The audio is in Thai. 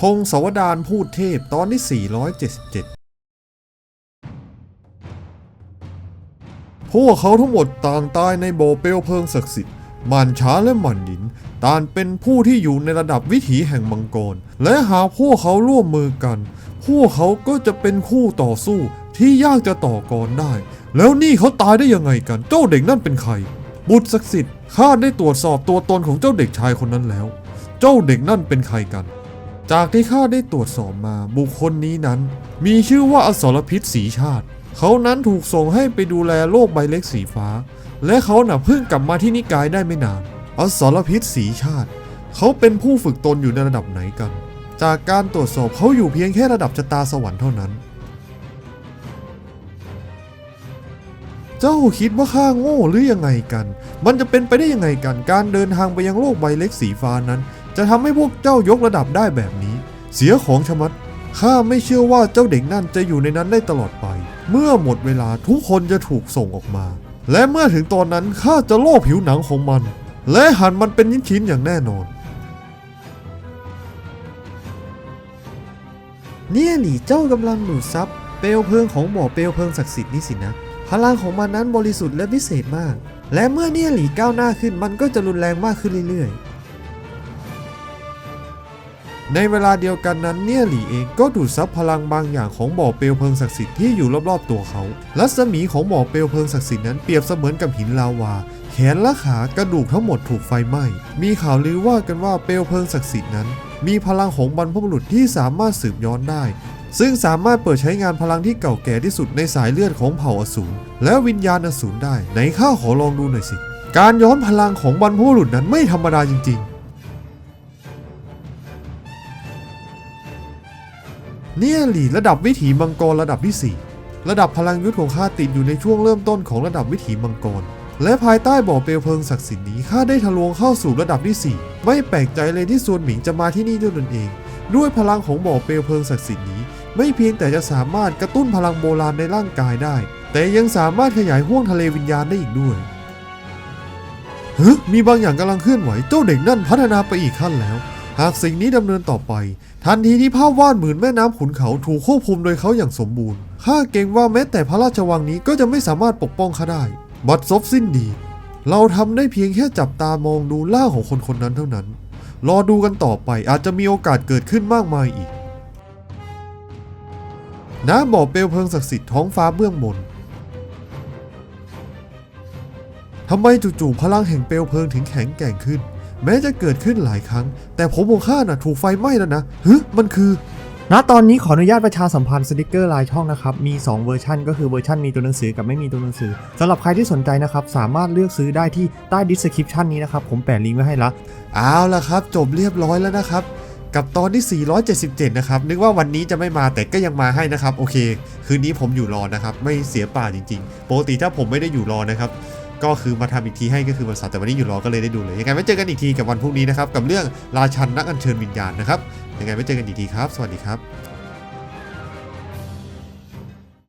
พงศวดารพูดเทพตอนที่ 477 พวกเขาทั้งหมดต่างตายในโบเปลเพลิงศักดิ์สิทธิ์มันช้าและมันหยินต่างเป็นผู้ที่อยู่ในระดับวิถีแห่งมังกร และหากพวกเขาร่วมมือกัน พวกเขาก็จะเป็นคู่ต่อสู้ที่ยากจะต่อกรได้ แล้วนี่เขาตายได้ยังไงกัน เจ้าเด็กนั่นเป็นใคร บุตรศักดิ์สิทธิ์ข้าได้ตรวจสอบตัวตนของเจ้าเด็กชายคนนั้นแล้ว เจ้าเด็กนั่นเป็นใครกัน จากที่ข้าได้ตรวจสอบมาบุคคลนี้นั้น มีชื่อว่าอสรพิษสีชาติ เขานั้นถูกส่งให้ไปดูแลโลกใบเล็กสีฟ้า และเขาหน่ะเพิ่งกลับมาที่นิกายได้ไม่นานอสรพิษสีชาติ เขาเป็นผู้ฝึกตนอยู่ในระดับไหนกัน จากการตรวจสอบเขาอยู่เพียงแค่ระดับชะตาสวรรค์เท่านั้น เจ้าคิดว่าข้าโง่หรือยังไงกัน มันจะเป็นไปได้ยังไงกัน การเดินทางไปยังโลกใบเล็กสีฟ้านั้น จะทำให้พวกเจ้ายกระดับได้แบบนี้ เสียของชะมัดข้าไม่เชื่อว่าเจ้าเด็กนั่นจะอยู่ในนั้นได้ตลอดไป เมื่อหมดเวลาทุกคนจะถูกส่งออกมา และเมื่อถึงตอนนั้นข้าจะโลกผิวหนังของมัน และหั่นมันเป็นชิ้นๆอย่างแน่นอน เนี่ยหลี่เจ้ากำลังดูดซับเปลวเพลิงของบ่อเปลวเพลิงศักดิ์สิทธิ์นี่สินะ พลังของมันนั้นบริสุทธิ์และพิเศษมาก และเมื่อเนี่ยหลี่ก้าวหน้าขึ้นมันก็จะรุนแรงมากขึ้นเรื่อย ในเวลาเดียวกันนั้นเนี่ยหลีเองก็ดูดซับพลังบางอย่างของบ่อเปลวเพลิงศักดิ์สิทธิ์ที่อยู่รอบๆตัวเขา รัศมีของบ่อเปลวเพลิงศักดิ์สิทธิ์นั้นเปรียบเสมือนกับหินลาวา แขนและขากระดูกทั้งหมดถูกไฟไหม้ มีข่าวลือว่ากันว่าเปลวเพลิงศักดิ์สิทธิ์นั้น มีพลังของบรรพบุรุษที่สามารถสืบย้อนได้ ซึ่งสามารถเปิดใช้งานพลังที่เก่าแก่ที่สุดในสายเลือดของเผ่าอสูรและวิญญาณอสูรได้ไหนข้าขอลองดูหน่อยสิ การย้อนพลังของบรรพบุรุษนั้นไม่ธรรมดาจริงๆ เนี่ยหลีระดับวิถีมังกรระดับที่ 4 ระดับพลังยุทธของข้าติดอยู่ในช่วงเริ่มต้นของระดับวิถีมังกร และภายใต้บ่อเปลวเพลิงศักดิ์สิทธิ์นี้ข้าได้ทะลวงเข้าสู่ระดับที่ 4 ไม่แปลกใจเลยที่ซวนหมิงจะมาที่นี่ด้วยตนเอง ด้วยพลังของบ่อเปลวเพลิงศักดิ์สิทธิ์นี้ ไม่เพียงแต่จะสามารถกระตุ้นพลังโบราณในร่างกายได้ แต่ยังสามารถขยายห้วงทะเลวิญญาณได้อีกด้วยเฮ้ยมีบางอย่างกำลังเคลื่อนไหวเจ้าเด็กนั่นพัฒนาไปอีกขั้นแล้ว หากสิ่งนี้ดำเนินต่อไป ทันทีที่ภาพวาดหมื่นแม่น้ำขุนเขาถูกควบคุมโดยเขาอย่างสมบูรณ์ข้าเกรงว่าแม้แต่พระราชวังนี้ก็จะไม่สามารถปกป้องข้าได้ บัดซบสิ้นดี เราทำได้เพียงแค่จับตามองดูล่าของคนคนนั้นเท่านั้น รอดูกันต่อไปอาจจะมีโอกาสเกิดขึ้นมากมายอีกน้ำบ่อเปลวเพลิงศักดิ์สิทธิ์ท้องฟ้าเบื้องบนทำไมจู่ๆพลังแห่งเปลวเพลิงถึงแข็งแกร่งขึ้น แม้จะเกิดขึ้นหลายครั้ง แต่ผมของข้าน่ะถูกไฟไหม้แล้วนะฮึมันคือณตอนนี้ขออนุญาตประชาสัมพันธ์สติกเกอร์ลายช่องนะครับ มี 2 เวอร์ชันก็คือเวอร์ชันมีตัวหนังสือกับไม่มีตัวหนังสือสำหรับใครที่สนใจนะครับ สามารถเลือกซื้อได้ที่ใต้ดิสคริปชันนี้นะครับ ผมแปะลิงก์ไว้ให้ละเอาละครับ จบเรียบร้อยแล้วนะครับ กับตอนที่ 477 นะครับ นึกว่าวันนี้จะไม่มาแต่ก็ยังมาให้นะครับ โอเค คืนนี้ผมอยู่รอนะครับ ไม่เสียเปล่าจริง ๆ ปกติถ้าผมไม่ได้อยู่รอนะครับ ก็คือมาทำอีกทีให้ก็คือวันเสาร์แต่วันนี้อยู่รอก็เลยได้ดูเลยยังไงไว้เจอกันอีกทีกับวันพรุ่งนี้นะครับกับเรื่องราชันนักอัญเชิญวิญญาณนะครับยังไงไว้เจอกันอีกทีครับ สวัสดีครับ